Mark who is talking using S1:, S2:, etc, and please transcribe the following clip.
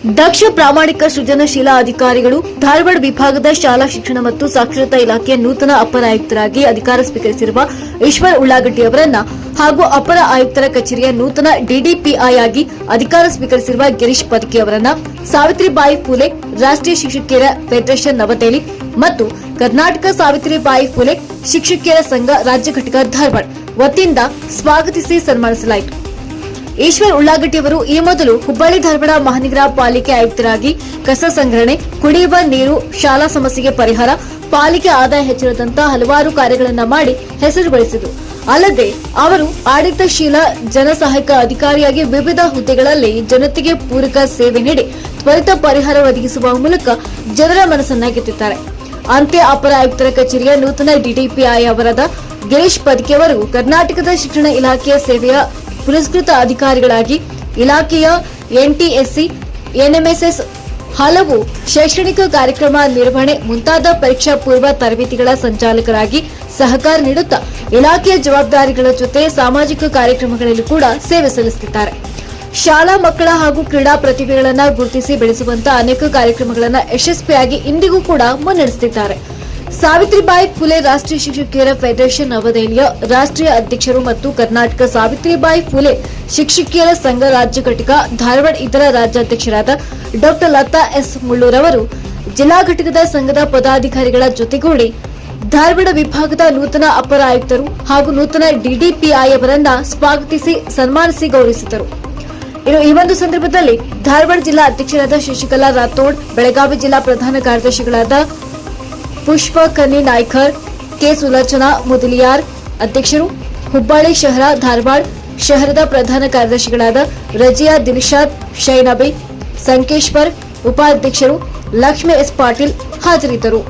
S1: ದಕ್ಷ ಪ್ರಾಮಾಣಿಕ ಸೃಜನಶೀಲ ಅಧಿಕಾರಿಗಳು ಧಾರವಾಡ ವಿಭಾಗದ ಶಾಲಾ ಶಿಕ್ಷಣ ಮತ್ತು ಸಾಕ್ಷರತಾ ಇಲಾಖೆಯ ನೂತನ ಅಪರ ಆಯುಕ್ತರಾಗಿ ಅಧಿಕಾರ ಸ್ವೀಕರಿಸಿರುವ ಈಶ್ವರ್ ಉಳ್ಳಾಗಡ್ಡಿ ಅವರನ್ನ ಹಾಗೂ ಅಪರ ಆಯುಕ್ತರ ಕಚೇರಿಯ ನೂತನ ಡಿಡಿಪಿಐ ಆಗಿ ಅಧಿಕಾರ ಸ್ವೀಕರಿಸಿರುವ ಗಿರೀಶ್ ಪದಕಿ ಅವರನ್ನ ಸಾವಿತ್ರಿಬಾಯಿ ಫುಲೆ, ರಾಷ್ಟ್ರೀಯ ಶಿಕ್ಷಕಿಯರ ಫೆಡರೇಷನ್ ನವದೆಹಲಿ ಮತ್ತು ಕರ್ನಾಟಕ ಸಾವಿತ್ರಿಬಾಯಿ ಫುಲೆ ಶಿಕ್ಷಕಿಯರ ಸಂಘ ರಾಜ್ಯ ಘಟಕ ಧಾರವಾಡ ವತಿಯಿಂದ ಸ್ವಾಗತಿಸಿ ಸನ್ಮಾನಿಸಲಾಯಿತು. ಈಶ್ವರ್ ಉಳ್ಳಾಗಟ್ಟಿಯವರು ಈ ಮೊದಲು ಹುಬ್ಬಳ್ಳಿ ಧಾರವಾಡ ಮಹಾನಗರ ಪಾಲಿಕೆ ಆಯುಕ್ತರಾಗಿ ಕಸ ಸಂಗ್ರಹಣೆ, ಕುಡಿಯುವ ನೀರು, ಶಾಲಾ ಸಮಸ್ಯೆಗೆ ಪರಿಹಾರ, ಪಾಲಿಕೆ ಆದಾಯ ಹೆಚ್ಚಿರದಂತಹ ಹಲವಾರು ಕಾರ್ಯಗಳನ್ನು ಮಾಡಿ ಹೆಸರು ಗಳಿಸಿದರು ಅಲ್ಲದೆ ಅವರು ಆಡಳಿತಶೀಲ ಜನಸಹಾಯಕ ಅಧಿಕಾರಿಯಾಗಿ ವಿವಿಧ ಹುದ್ದೆಗಳಲ್ಲಿ ಜನತೆಗೆ ಪೂರಕ ಸೇವೆ ನೀಡಿ ತ್ವರಿತ ಪರಿಹಾರ ಒದಗಿಸುವ ಮೂಲಕ ಜನರ ಮನಸ್ಸನ್ನ ಗೆದ್ದಿದ್ದಾರೆ. ಅಂತ್ಯ ಅಪರ ಆಯುಕ್ತರ ಕಚೇರಿಯ ನೂತನ ಡಿಡಿಪಿಐ ಅವರಾದ ಗಿರೀಶ್ ಪದಕಿಯವರು ಕರ್ನಾಟಕದ ಶಿಕ್ಷಣ ಇಲಾಖೆಯ ಸೇವೆಯ ಪುರಸ್ಕೃತ ಅಧಿಕಾರಿಗಳಾಗಿ ಇಲಾಖೆಯ ಎನ್ಟಿಎಸ್ಸಿ, ಎನ್ಎಂಎಸ್ಎಸ್ ಹಲವು ಶೈಕ್ಷಣಿಕ ಕಾರ್ಯಕ್ರಮ ನಿರ್ವಹಣೆ ಮುಂತಾದ ಪರೀಕ್ಷಾ ಪೂರ್ವ ತರಬೇತಿಗಳ ಸಂಚಾಲಕರಾಗಿ ಸಹಕಾರ ನೀಡುತ್ತಾ ಇಲಾಖೆಯ ಜವಾಬ್ದಾರಿಗಳ ಜೊತೆ ಸಾಮಾಜಿಕ ಕಾರ್ಯಕ್ರಮಗಳಲ್ಲಿ ಕೂಡ ಸೇವೆ ಸಲ್ಲಿಸುತ್ತಿದ್ದಾರೆ. ಶಾಲಾ ಮಕ್ಕಳ ಹಾಗೂ ಕ್ರೀಡಾ ಪ್ರತಿಭೆಗಳನ್ನ ಗುರುತಿಸಿ ಬೆಳೆಸುವಂತಹ ಅನೇಕ ಕಾರ್ಯಕ್ರಮಗಳನ್ನ ಯಶಸ್ವಿಯಾಗಿ ಇಂದಿಗೂ ಕೂಡ ಮುನ್ನಡೆಸುತ್ತಿದ್ದಾರೆ. ಸಾವಿತ್ರಿಬಾಯಿ ಫುಲೆ ರಾಷ್ಟ್ರೀಯ ಶಿಕ್ಷಕಿಯರ ಫೆಡರೇಷನ್ ನವದೆಹಲಿಯ ರಾಷ್ಟ್ರೀಯ ಅಧ್ಯಕ್ಷರು ಮತ್ತು ಕರ್ನಾಟಕ ಸಾವಿತ್ರಿಬಾಯಿ ಫುಲೆ ಶಿಕ್ಷಕಿಯರ ಸಂಘ ರಾಜ್ಯ ಘಟಕ, ಧಾರವಾಡ ಇತರ ರಾಜ್ಯಾಧ್ಯಕ್ಷರಾದ ಡಾಕ್ಟರ್ ಲತಾ ಎಸ್ ಮುಳ್ಳೂರವರು ಜಿಲ್ಲಾ ಘಟಕದ ಸಂಘದ ಪದಾಧಿಕಾರಿಗಳ ಜೊತೆಗೂಡಿ ಧಾರವಾಡ ವಿಭಾಗದ ನೂತನ ಅಪರ ಆಯುಕ್ತರು ಹಾಗೂ ನೂತನ ಡಿಡಿಪಿಐ ಅವರನ್ನ ಸ್ವಾಗತಿಸಿ ಸನ್ಮಾನಿಸಿ ಗೌರವಿಸಿದರು. ಇನ್ನು ಈ ಒಂದು ಸಂದರ್ಭದಲ್ಲಿ ಧಾರವಾಡ ಜಿಲ್ಲಾ ಅಧ್ಯಕ್ಷರಾದ ಶಶಿಕಲಾ ರಾಥೋಡ್, ಬೆಳಗಾವಿ ಜಿಲ್ಲಾ ಪ್ರಧಾನ ಕಾರ್ಯದರ್ಶಿಗಳಾದ ಪುಷ್ಪ ಕನ್ನಿ ನಾಯ್ಕರ್, ಕೆ ಸುಲೋಚನಾ ಮುದಲಿಯಾರ್, ಅಧ್ಯಕ್ಷರು ಹುಬ್ಬಳ್ಳಿ ಶಹರ ಧಾರವಾಡ ಶಹರದ ಪ್ರಧಾನ ಕಾರ್ಯದರ್ಶಿಗಳಾದ ರಜಿಯಾ ದಿಲ್ಶಾದ್ ಶೈನಬಿ, ಸಂಕೇಶ್ವರ್, ಉಪಾಧ್ಯಕ್ಷರು ಲಕ್ಷ್ಮಿ ಎಸ್ ಪಾಟೀಲ್ ಹಾಜರಿದ್ದರು.